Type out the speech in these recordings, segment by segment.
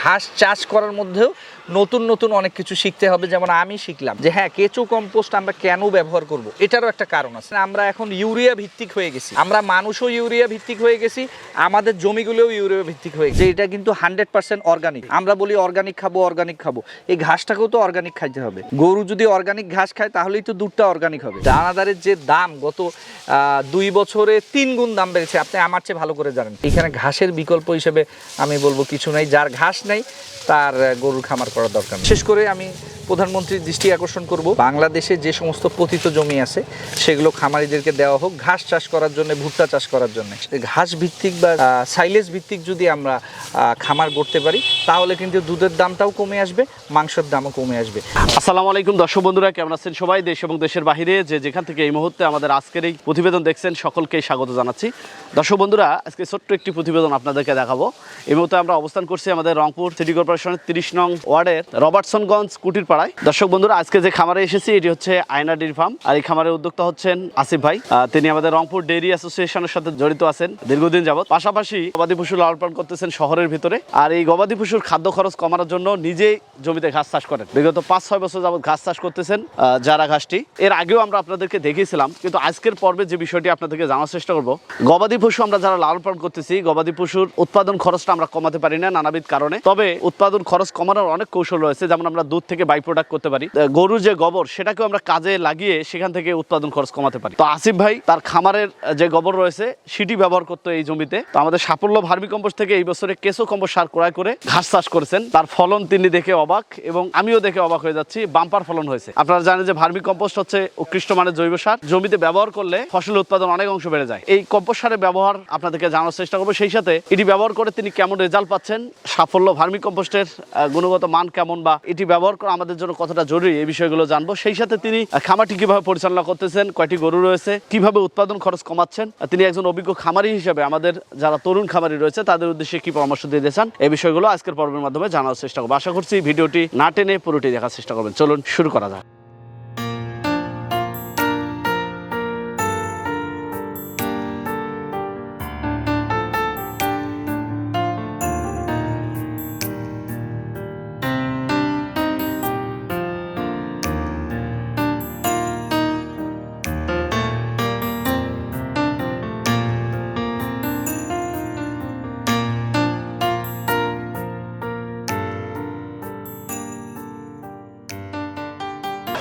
ঘাস চাষ করার মধ্যেও নতুন নতুন অনেক কিছু শিখতে হবে। যেমন আমি শিখলাম যে হ্যাঁ কেঁচো কম্পোস্ট আমরা কেন ব্যবহার করব? এটারও একটা কারণ আছে। আমরা এখন ইউরিয়া ভিত্তিক হয়ে গেছি। আমরা মানুষও ইউরিয়া ভিত্তিক হয়ে গেছি, আমাদের জমিগুলোও ইউরিয়া ভিত্তিক হয়ে গেছে। এটা কিন্তু হান্ড্রেড পার্সেন্ট অর্গানিক। আমরা বলি অর্গানিক খাব অর্গানিক খাব। এই ঘাসটাকেও তো অর্গানিক খাইতে হবে। গরু যদি অর্গানিক ঘাস খায়, তাহলেই তো দুধটা অর্গানিক হবে। দানাদারের যে দাম গত দুই বছরে তিন গুণ দাম বেড়েছে। আপনি আমার চেয়ে ভালো করে জানেন। এখানে ঘাসের বিকল্প হিসেবে আমি বলব কিছু নাই। যার ঘাস নাই, তার গরুর খামার করার দরকার। বিশেষ করে আমি প্রধানমন্ত্রীর দৃষ্টি আকর্ষণ করব। বাংলাদেশে যে সমস্ত পতিত জমি আছে, সেগুলো খামারিদেরকে দেওয়া হোক, ঘাস চাষ করার জন্য, ভুট্টা চাষ করার জন্য। ঘাস ভিত্তিক বা সাইলেজ ভিত্তিক যদি আমরা খামার করতে পারি, তাহলে কিন্তু দুধের দামটাও কমে আসবে, মাংসের দামও কমে আসবে। আসসালামু আলাইকুম, দর্শক বন্ধুরা, কেমন আছেন সবাই? দেশ এবং দেশের বাইরে যে যেখান থেকে এই মুহূর্তে আমাদের আজকের এই প্রতিবেদন দেখছেন সকলকে স্বাগত জানাচ্ছি। দর্শক বন্ধুরা, আজকে ছোট্ট একটি প্রতিবেদন আপনাদেরকে দেখাবো। এই মুহূর্তে আমরা অবস্থান করছি আমাদের রংপুর সিটি কর্পোরেশনের তিরিশ নং ওয়ার্ডের রবার্টসনগঞ্জ কুটির পাড়ায়। দর্শক বন্ধুরা, আজকে যে খামারে এসেছি, এটি হচ্ছে আয়না ডেয়ারি ফার্ম। আর এই খামারের উদ্যোক্তা হচ্ছেন আসিফ ভাই। তিনি আমাদের রংপুর ডেয়ারি অ্যাসোসিয়েশনের সাথে জড়িত আছেন দীর্ঘদিন যাবত পাশাপাশি গবাদি পশু লালন পালন করতেছেন শহরের ভিতরে। আর এই গবাদি পশুর খাদ্য খরচ কমানোর জন্য নিজেই জমিতে ঘাস চাষ করেন। বিগত পাঁচ ছয় বছর যাবত ঘাস চাষ করতেছেন যারা ঘাসটি। এর আগেও আমরা আপনাদেরকে দেখিয়েছিলাম, কিন্তু আজকের পর্বে যে বিষয়টি আপনাদেরকে জানার চেষ্টা করব, গবাদি পশু আমরা যারা লালন পালন করতেছি, গবাদি পশুর উৎপাদন খরচটা আমরা কমাতে পারি না নানাবিধ কারণে। তবে উৎপাদন খরচ কমানোর অনেক কৌশল রয়েছে, যেমন আমরা দুধ থেকে বাই প্রোডাক্ট করতে পারি। গরুর যে গোবর, সেটাকেও আমরা কাজে লাগিয়ে সেখান থেকে উৎপাদন খরচ কমাতে পারি। তো আসিফ ভাই, তার খামারের যে গোবর রয়েছে, সেটি ব্যবহার করতো এই জমিতে। তো আমাদের সাফল্য ভার্মি কম্পোস্ট থেকে এই বছরে কেঁচো কম্পোস্ট সার ক্রয় করে ঘাস চাষ করেছেন। তার ফলন তিনি দেখে অবাক এবং আমিও দেখে অবাক হয়ে যাচ্ছি, বাম্পার ফলন হয়েছে। আপনারা জানেন যে ভার্মি কম্পোস্ট হচ্ছে উৎকৃষ্ট মানের জৈব সার। জমিতে ব্যবহার করলে ফসলের উৎপাদন অনেক অংশ বেড়ে যায়। এই কম্পোস্ট সারের ব্যবহার আপনাদেরকে জানার চেষ্টা করব। সেই সাথে এটি ব্যবহার করে তিনি কেমন রেজাল্ট পাচ্ছেন, সাফল্য ভার্মি কম্পোস্টের গুণগত মান কেমন বা এটি ব্যবহার করা আমাদের জন্য কতটা জরুরি, এই বিষয়গুলো জানব। সেই সাথে তিনি খামারটি কীভাবে পরিচালনা করতেছেন, কয়টি গরু রয়েছে, কীভাবে উৎপাদন খরচ কমাচ্ছেন তিনি একজন অভিজ্ঞ খামারি হিসেবে আমাদের যারা তরুণ খামারি রয়েছে, তাদের উদ্দেশ্যে কি পরামর্শ দিয়ে দিয়েছেন, এই বিষয়গুলো আজকের পর্বের মাধ্যমে জানার চেষ্টা করব। আশা করছি ভিডিওটি না টেনে পুরোটি দেখার চেষ্টা করবেন। চলুন শুরু করা যাক।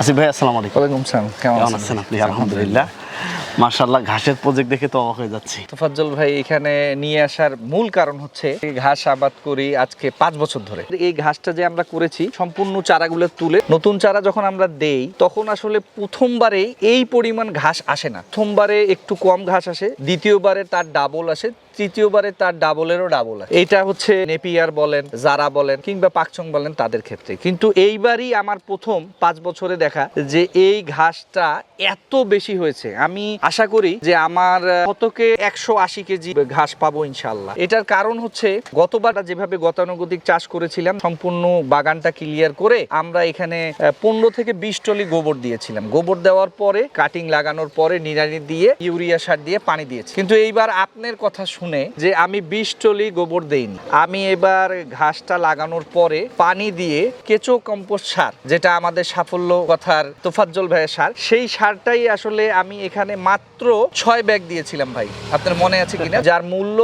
আসিফ ভাই আসসালামু আলাইকুম। ওয়ালাইকুম সালাম কেমন আছেন? আপনি? আলহামদুলিল্লাহ। মার্শাল্লাহ ঘাসের প্রজেক্ট দেখে তো অবাক হয়ে যাচ্ছি। তোফাজ্জল ভাই এখানে নিয়ে আসার মূল কারণ হচ্ছে এই ঘাস আবাদ করি আজকে পাঁচ বছর ধরে। এই ঘাসটা যে আমরা করেছি সম্পূর্ণ চারাগুলো তুলে নতুন চারা যখন আমরা দেই তখন আসলে প্রথমবারে এই পরিমাণ ঘাস আসে না। প্রথমবারে একটু কম ঘাস আসে দ্বিতীয়বারে তার ডাবল আসে তৃতীয়বারে তার ডাবলেরও ডাবল এইটা হচ্ছে নেপিয়ার বলেন, জারা বলেন কিংবা পাকচং বলেন তাদের ক্ষেত্রে। কিন্তু এইবারই আমার প্রথম পাঁচ বছরে দেখা যে এই ঘাসটা এত বেশি হয়েছে। আমি আশা করি যে আমার শতকে একশো আশি কেজি ঘাস পাবো ইনশাল্লাহ এটার কারণ হচ্ছে গতবার যেভাবে গতানুগতিক চাষ করেছিলাম, সম্পূর্ণ বাগানটা ক্লিয়ার করে আমরা এখানে পনেরো থেকে বিশ টলি গোবর দিয়েছিলাম। গোবর দেওয়ার পরে, কাটিং লাগানোর পরে নিড়ানি দিয়ে, ইউরিয়া সার দিয়ে পানি দিয়েছি। কিন্তু এইবার আপনার কথা শুনে যে আমি বিশ টলি গোবর দেইনি। আমি এবার ঘাসটা লাগানোর পরে পানি দিয়ে কেঁচো কম্পোস্ট সার, যেটা আমাদের সাফল্য কথার তোফাজ্জল ভাইয়ের সার, সেই সারটাই আসলে আমি এখানে মাত্র ছয় ব্যাগ দিয়েছিলাম ভাই। আপনার মনে আছে কিনা? যার মূল্য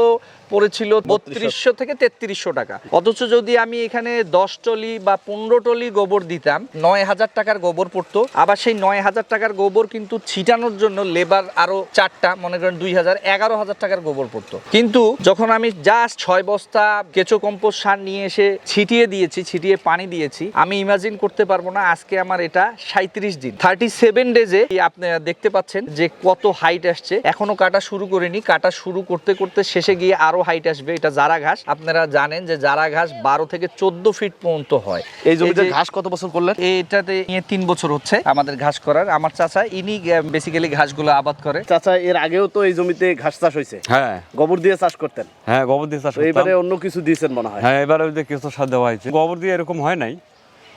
পড়েছিল বত্রিশশো। থেকে তেত্রিশশো টাকা। অথচ যদি আমি এখানে দশ টলি বা পনেরো টলি গোবর দিতাম নয় হাজার টাকার গোবর পড়তো। আবার সেই নয় হাজার টাকার গোবর কিন্তু ছিটানোর জন্য লেবার আরও চারটা মনে করেন দুই হাজার এগারো হাজার টাকার গোবর পড়তো। কিন্তু যখন আমি জাস্ট ছয় বস্তা কেঁচো কম্পোস্ট সার নিয়ে এসে ছিটিয়ে দিয়েছি ছিটিয়ে পানি দিয়েছি আমি ইমাজিন করতে পারব না আজকে আমার এটা সাঁত্রিশ দিন। থার্টি সেভেন ডেজে আপনি দেখতে পাচ্ছেন যে কত হাইট আসছে। এখনও কাটা শুরু করিনি। কাটা শুরু করতে করতে শেষে গিয়ে আরও হাইট আসবে এটা জারা ঘাস। আপনারা জানেন যে জারা ঘাস বারো থেকে চোদ্দ ফিট পর্যন্ত হয়। এই জমিতে ঘাস কত বছর করলেন? এটাতে নিয়ে তিন বছর হচ্ছে আমাদের ঘাস করার। আমার চাচা ইনি বেসিক্যালি ঘাসগুলো আবাদ করে। চাচা এর আগেও তো এই জমিতে ঘাস চাষ হয়েছে। হ্যাঁ। গোবর দিয়ে চাষ করতেন। হ্যাঁ গোবর দিয়ে চাষ এবারে অন্য কিছু দিয়েছেন মনে হয়। হ্যাঁ এবারে ওই যে কেঁচো সার দেওয়া হয়েছে। গোবর দিয়ে এরকম হয় নাই।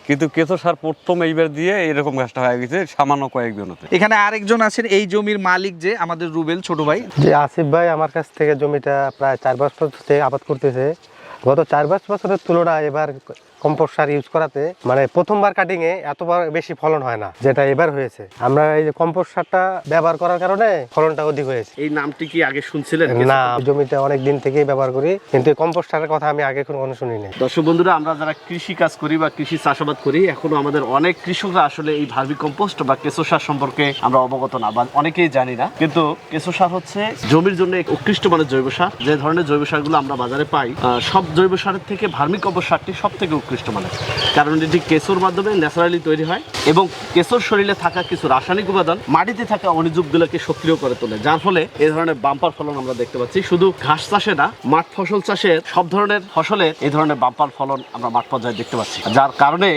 কিন্তু কেঁচো সার প্রথম এইবার দিয়ে এরকম গাছটা হয়ে গেছে সামান্য কয়েকজন এখানে আরেকজন আছেন এই জমির মালিক যে আমাদের রুবেল ছোট ভাই। যে আসিফ ভাই আমার কাছ থেকে জমিটা প্রায় চার বছর থেকে আবাদ করতেছে। গত চার পাঁচ বছরের তুলনায় এবার কম্পোস্ট সার ইউজ করাতে মানে প্রথমবার কাটিং এ এতবার বেশি ফলন হয় না যেটা এবার হয়েছে। আমরা এই যে কম্পোস্ট সারটা ব্যবহার করার কারণে ফলনটা অধিক হয়েছে। এই নামটি কি আগে শুনছিলেন না জমিতে অনেক দিন থেকেই ব্যবহার করি কিন্তু কম্পোস্ট সারের কথা আমি আগে কোনো শুনি নাই দর্শক বন্ধুরা আমরা যারা কৃষি কাজ করি বা কৃষি চাষাবাদ করি এখনও আমাদের অনেক কৃষকরা আসলে এই ভার্মি কম্পোস্ট বা কেঁচো সার সম্পর্কে আমরা অবগত না বা অনেকেই জানি না। কিন্তু কেঁচো সার হচ্ছে জমির জন্য এক উৎকৃষ্ট মানের জৈব সার। যে ধরনের জৈব সারগুলো আমরা বাজারে পাই সব জৈব সারের থেকে ভার্মি কম্পোস্ট সারটি সব থেকে উৎকৃষ্ট। মানের কারণ এটি কেঁচোর মাধ্যমে ন্যাচারালি তৈরি হয় এবং কেঁচোর শরীরে থাকা কিছু রাসায়নিক উপাদান মাটিতে থাকা অনুজীবগুলোকে সক্রিয় করে তোলে যার ফলে এই ধরনের বাম্পার ফলন আমরা দেখতে পাচ্ছি। শুধু ঘাস চাষে না মাঠ ফসল চাষের সব ধরনের ফসলে এই ধরনের বাম্পার ফলন আমরা মাঠ পর্যায়ে দেখতে পাচ্ছি। যার কারণে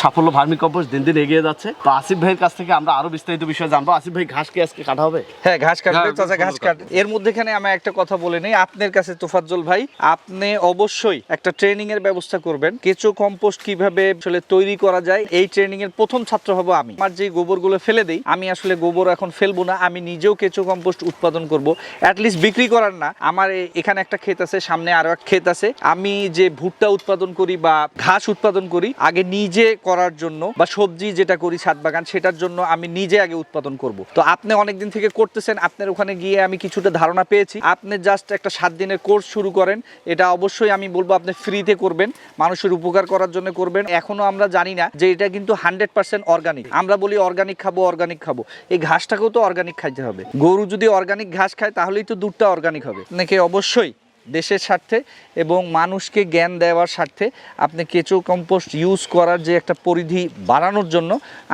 সাফল্য ভার্মি কম্পোস্ট দিন দিন এগিয়ে যাচ্ছে। তো আসিফ ভাইয়ের কাছ থেকে আমরা আরও বিস্তারিত বিষয়ে জানব। আসিফ ভাই ঘাস কি আজকে কাটা হবে? হ্যাঁ ঘাস কাটবে হ্যাঁ, চাচা ঘাস কাট এর মধ্যেখানে আমি একটা কথা বলে নেই। আপনার কাছে তোফাজ্জল ভাই আপনি অবশ্যই একটা ট্রেনিং এর ব্যবস্থা করবেন। কেঁচো কম্পোস্ট কীভাবে আসলে তৈরি করা যায়, এই ট্রেনিং এর প্রথম ছাত্র হব আমি। আমার যে গোবরগুলো ফেলে দেই, আমি আসলে গোবর এখন ফেলব না, আমি নিজেও কেঁচো কম্পোস্ট উৎপাদন করব। অ্যাটলিস্ট বিক্রি করার না, আমার এখানে একটা ক্ষেত আছে, সামনে আরও এক ক্ষেত আছে। আমি যে ভুট্টা উৎপাদন করি বা ঘাস উৎপাদন করি, আগে নিজে করার জন্য বা সবজি যেটা করি ছাদ বাগান, সেটার জন্য আমি নিজে আগে উৎপাদন করব। তো আপনি অনেকদিন থেকে করতেছেন, আপনার ওখানে গিয়ে আমি কিছুটা ধারণা পেয়েছি। আপনি জাস্ট একটা সাত দিনের কোর্স শুরু করেন, এটা অবশ্যই আমি বলব আপনি ফ্রিতে করবেন, মানুষের উপকার করার জন্য করবেন। এখনও আমরা জানি না যে এটা কিন্তু হান্ড্রেড পার্সেন্ট অর্গানিক। আমরা বলি অর্গানিক খাব অর্গানিক খাব। এই ঘাসটাকেও তো অর্গানিক খাইতে হবে। গরু যদি অর্গানিক ঘাস খায়, তাহলেই তো দুধটা অর্গানিক হবে। নাকি অবশ্যই দেশের স্বার্থে এবং মানুষকে জ্ঞান দেওয়ার স্বার্থে আপনি কেঁচো কম্পোস্ট ইউজ করার যে একটা পরিধি বাড়ানোর জন্য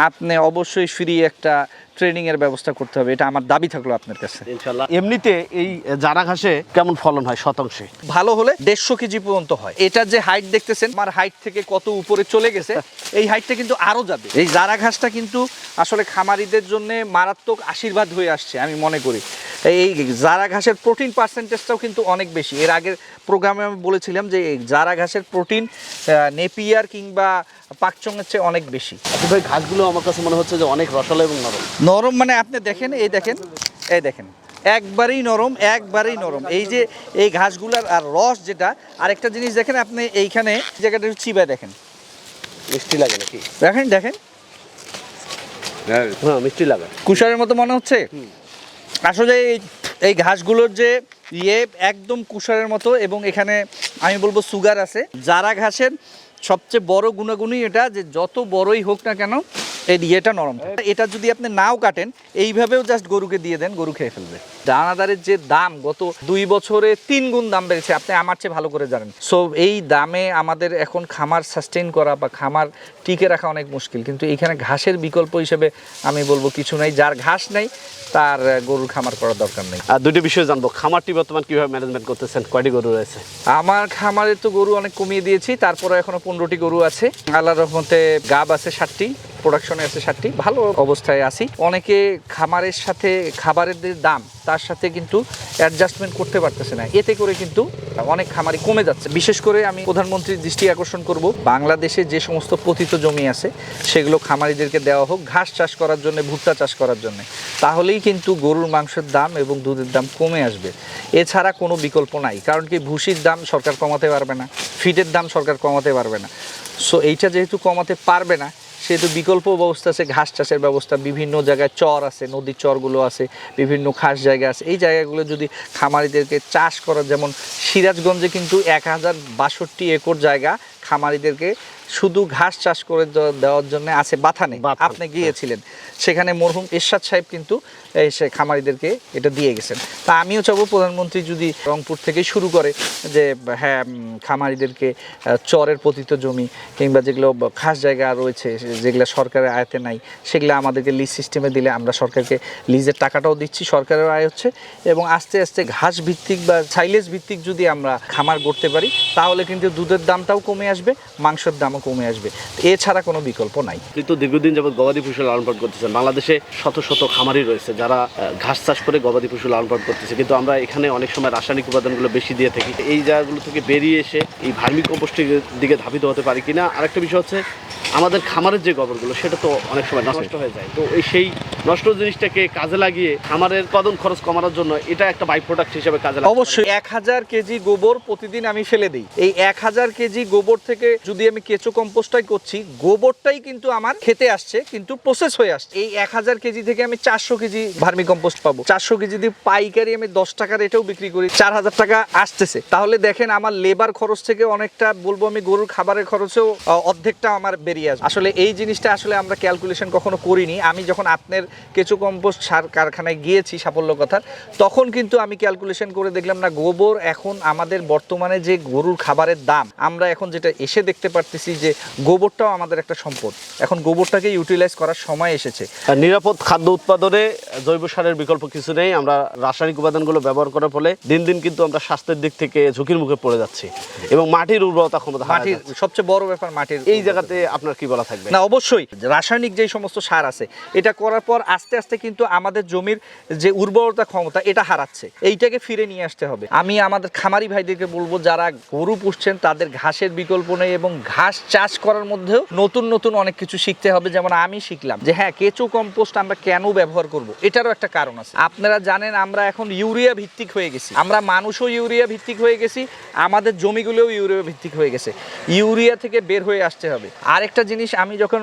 আপনি অবশ্যই ফ্রি একটা ট্রেনিং এর ব্যবস্থা করতে হবে এটা আমার দাবি থাকল আপনার কাছে। ইনশাল্লাহ। এমনিতে এই জারা ঘাসে কেমন ফলন হয় শতাংশে? ভালো হলে দেড়শো কেজি পর্যন্ত হয়। এটা যে হাইট দেখতেছেন আমার হাইট থেকে কত উপরে চলে গেছে এই হাইটটা কিন্তু আরও যাবে। এই জারা ঘাসটা কিন্তু আসলে খামারিদের জন্য মারাত্মক আশীর্বাদ হয়ে আসছে আমি মনে করি। এই জারা ঘাসের প্রোটিন পার্সেন্টেজটাও কিন্তু অনেক বেশি। এর আগের প্রোগ্রামে আমি বলেছিলাম যে এই জারা ঘাসের প্রোটিন নেপিয়ার কিংবা পাকচঙের চেয়ে অনেক বেশি। আসিফ ভাই ঘাসগুলো আমার কাছে মনে হচ্ছে যে অনেক রসালো এবং নরম। নরম মানে আপনি দেখেন এই দেখেন এই দেখেন একবারেই নরম একবারেই নরম। এই যে এই ঘাসগুলার আর রস যেটা আরেকটা জিনিস দেখেন আপনি এইখানে জায়গাটা একটু চিবায় দেখেন। মিষ্টি লাগে নাকি? দেখেন দেখেন। হ্যাঁ হ্যাঁ মিষ্টি লাগে। কুষারের মতো মনে হচ্ছে? আসলে এই- এই ঘাসগুলোর যে ইয়ে একদম কুষারের মতো এবং এখানে আমি বলব সুগার আছে। যারা ঘাসের সবচেয়ে বড় গুণাগুণই এটা যে যত বড়ই হোক না কেন এই ইয়েটা নরম এটা যদি আপনি নাও কাটেন এইভাবেও জাস্ট গরুকে দিয়ে দেন গরু খেয়ে ফেলবে। দানাদারের যে দাম গত দুই বছরে তিন গুণ দাম বেড়েছে। আপনি আমার চেয়ে ভালো করে জানেন। সো এই দামে আমাদের এখন খামার সাস্টেইন করা বা খামার টিকে রাখা অনেক মুশকিল। কিন্তু এখানে ঘাসের বিকল্প হিসেবে আমি বলব কিছু নাই। যার ঘাস নেই তার গরুর খামার করার দরকার নেই। আর দুটি বিষয় জানব। খামারটি বর্তমান কীভাবে ম্যানেজমেন্ট করতেছেন? কয়টি গরু রয়েছে? আমার খামারে তো গরু অনেক কমিয়ে দিয়েছি। তারপরে এখনও পনেরোটি গরু আছে। আল্লাহ রহমতে গাব আছে ষাটটি। প্রোডাকশনে আছে ষাটটি ভালো অবস্থায় আছি। অনেকে খামারের সাথে খাবারের দাম, তার সাথে কিন্তু অ্যাডজাস্টমেন্ট করতে পারতেছে না। এতে করে কিন্তু অনেক খামারি কমে যাচ্ছে। বিশেষ করে আমি প্রধানমন্ত্রীর দৃষ্টি আকর্ষণ করব। বাংলাদেশে যে সমস্ত পতিত জমি আছে, সেগুলো খামারিদেরকে দেওয়া হোক ঘাস চাষ করার জন্য, ভুট্টা চাষ করার জন্য। তাহলেই কিন্তু গরুর মাংসের দাম এবং দুধের দাম কমে আসবে। এছাড়া কোনো বিকল্প নাই। কারণ কি, ভুসির দাম সরকার কমাতে পারবে না ফিটের দাম সরকার কমাতে পারবে না। সো এইটা যেহেতু কমাতে পারবে না সেহেতু বিকল্প ব্যবস্থা আছে, ঘাস চাষের ব্যবস্থা, বিভিন্ন জায়গায় চর আছে, নদীর চরগুলো আছে, বিভিন্ন খাস জায়গা আছে। এই জায়গাগুলো যদি খামারিদেরকে চাষ করা যেমন সিরাজগঞ্জে কিন্তু এক হাজার বাষট্টি একর জায়গা খামারিদেরকে শুধু ঘাস চাষ করে দেওয়ার জন্য আছে বাথানে। আপনি গিয়েছিলেন। সেখানে মরহুম এরশাদ সাহেব কিন্তু এই সে খামারিদেরকে এটা দিয়ে গেছেন। তা আমিও চাবো প্রধানমন্ত্রী যদি রংপুর থেকে শুরু করে যে হ্যাঁ খামারিদেরকে চরের পতিত জমি কিংবা যেগুলো খাস জায়গা রয়েছে যেগুলো সরকারের আয়তে নাই সেগুলো আমাদেরকে লিজ সিস্টেমে দিলে আমরা সরকারকে লিজের টাকাটাও দিচ্ছি সরকারের আয় হচ্ছে এবং আস্তে আস্তে ঘাস ভিত্তিক বা সাইলেজ ভিত্তিক যদি আমরা খামার করতে পারি তাহলে কিন্তু দুধের দামটাও কমে আসবে মাংসের দামও কমে আসবে। এছাড়া কোনো বিকল্প নাই। আপনি তো দীর্ঘদিন যাবত গবাদি পশু লালন পালন করতেছেন। বাংলাদেশে শত শত খামারি রয়েছে যারা ঘাস চাষ করে গবাদি পশু লালন পালন করতেছে। কিন্তু আমরা এখানে অনেক সময় রাসায়নিক উপাদানগুলো বেশি দিয়ে থাকি। এই জায়গাগুলো থেকে বেরিয়ে এসে এই ভার্মি কম্পোস্টের দিকে ধাবিত হতে পারি কিনা? আরেকটা বিষয় হচ্ছে আমাদের খামারের যে গোবরগুলো সেটা তো অনেক সময় নষ্ট হয়ে যায়। তো এই সেই নষ্ট জিনিসটাকে কাজে লাগিয়ে খামারের উৎপাদন খরচ কমানোর জন্য এটা একটা বাই প্রোডাক্ট হিসেবে কাজে লাগে অবশ্যই। এক হাজার কেজি গোবর প্রতিদিন আমি ফেলে দিই। এই এক হাজার কেজি গোবর থেকে যদি আমি কেঁচো কম্পোস্টটাই করছি, গোবরটাই কিন্তু আমার খেতে আসছে, কিন্তু প্রসেস হয়ে আসছে। এই এক হাজার কেজি থেকে আমি চারশো কেজি ভার্মি কম্পোস্ট পাবো। চারশো কেজি দিয়ে পাইকারি আমি দশ টাকা রেটেও বিক্রি করি, চার হাজার টাকা আসতেছে। তাহলে দেখেন আমার লেবার খরচ থেকে অনেকটা বলব আমি গরুর খাবারের খরচেও অর্ধেকটা আমার বেরিয়ে আসবে। আসলে এই জিনিসটা আসলে আমরা ক্যালকুলেশন কখনো করিনি। আমি যখন আপনার কেঁচো কম্পোস্ট সার কারখানায় গিয়েছি, সাফল্য কথার, তখন কিন্তু আমি ক্যালকুলেশন করে দেখলাম, না, গোবর এখন আমাদের বর্তমানে যে গরুর খাবারের দাম, আমরা এখন যেটা এসে দেখতে পারতেছি যে গোবরটাও আমাদের একটা সম্পদ। এখন গোবরটাকে ইউটিলাইজ করার সময় এসেছে। আর নিরাপদ খাদ্য উৎপাদনে জৈব সারের বিকল্প কিছু নেই। আমরা রাসায়নিক উপাদানগুলো ব্যবহার করার ফলে দিন দিন কিন্তু আমরা স্বাস্থ্যের দিক থেকে ঝুঁকির মুখে পড়ে যাচ্ছি এবং মাটির উর্বরতা ক্ষমতা মাটির সবচেয়ে বড় ব্যাপার মাটির এই জায়গাতে আপনার কি বলা থাকবে? না অবশ্যই। রাসায়নিক যে সমস্ত সার আছে এটা করার পর আস্তে আস্তে কিন্তু আমাদের জমির যে উর্বরতা ক্ষমতা এটা হারাচ্ছে। এইটাকে ফিরে নিয়ে আসতে হবে। আমি আমাদের খামারি ভাইদেরকে বলব যারা গরু পুষছেন তাদের ঘাসের বিকল্প নেই এবং ঘাস চাষ করার মধ্যেও নতুন নতুন অনেক কিছু শিখতে হবে, যেমন আমি শিখলাম যে হ্যাঁ কেঁচো কম্পোস্ট আমরা কেন ব্যবহার করব? এটারও একটা কারণ আছে। আপনারা জানেন আমরা এখন ইউরিয়া ভিত্তিক হয়ে গেছি। আমরা মানুষও ইউরিয়া ভিত্তিক হয়ে গেছি, আমাদের জমিগুলোও ইউরিয়া ভিত্তিক হয়ে গেছে। ইউরিয়া থেকে বের হয়ে আসতে হবে। আরেকটা জিনিস, আমি যখন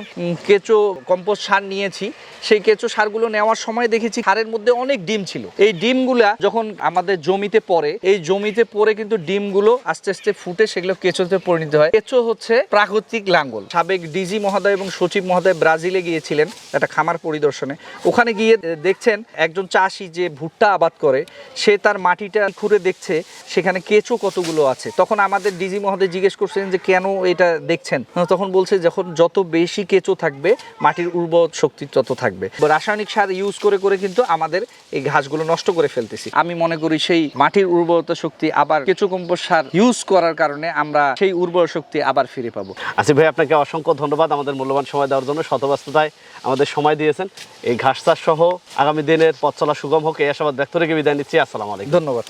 কেঁচো কম্পোস্ট সার নিয়েছি, সেই কেঁচো সারগুলো নেওয়ার সময় দেখেছি সারের মধ্যে অনেক ডিম ছিল। এই ডিমগুলা যখন আমাদের জমিতে পড়ে, এই জমিতে পড়ে কিন্তু ডিমগুলো আস্তে আস্তে ফুটে সেগুলো কেঁচোতে পরিণত হয়। কেঁচো হচ্ছে প্রাকৃতিক লাঙ্গল। সাবেক ডিজি মহোদয় এবং সচিব মহোদয় ব্রাজিলে গিয়েছিলেন একটা খামার পরিদর্শনে। ওখানে গিয়ে দেখছেন একজন চাষি যে ভুট্টা আবাদ করে, সে তার মাটিটা খুঁড়ে দেখছে, সেখানে কেঁচো কতগুলো আছে। তখন আমাদের ডিজি মহোদয় জিজ্ঞেস করছেন যে, কেন এটা দেখছেন? তখন বলছে, যখন যত বেশি কেঁচো থাকবে, মাটির উর্বর শক্তি তত থাকবে। রাসায়নিক সার ইউজ করে করে কিন্তু আমাদের এই ঘাসগুলো নষ্ট করে ফেলতেছি। আমি মনে করি সেই মাটির উর্বরতা শক্তি আবার কেঁচো কম্পোস্ট সার ইউজ করার কারণে আমরা সেই উর্বর শক্তি আবার ফিরে পাবো। আসিফ ভাই, আপনাকে অসংখ্য ধন্যবাদ আমাদের মূল্যবান সময় দেওয়ার জন্য। শতব্যস্ততায় আমাদের সময় দিয়েছেন। এই ঘাস চাষ সহ আগামী দিনের পথ চলা সুগম হোক, এই আশাবাদ ব্যক্ত রেখে বিদায় নিচ্ছি। আসসালামু আলাইকুম। ধন্যবাদ।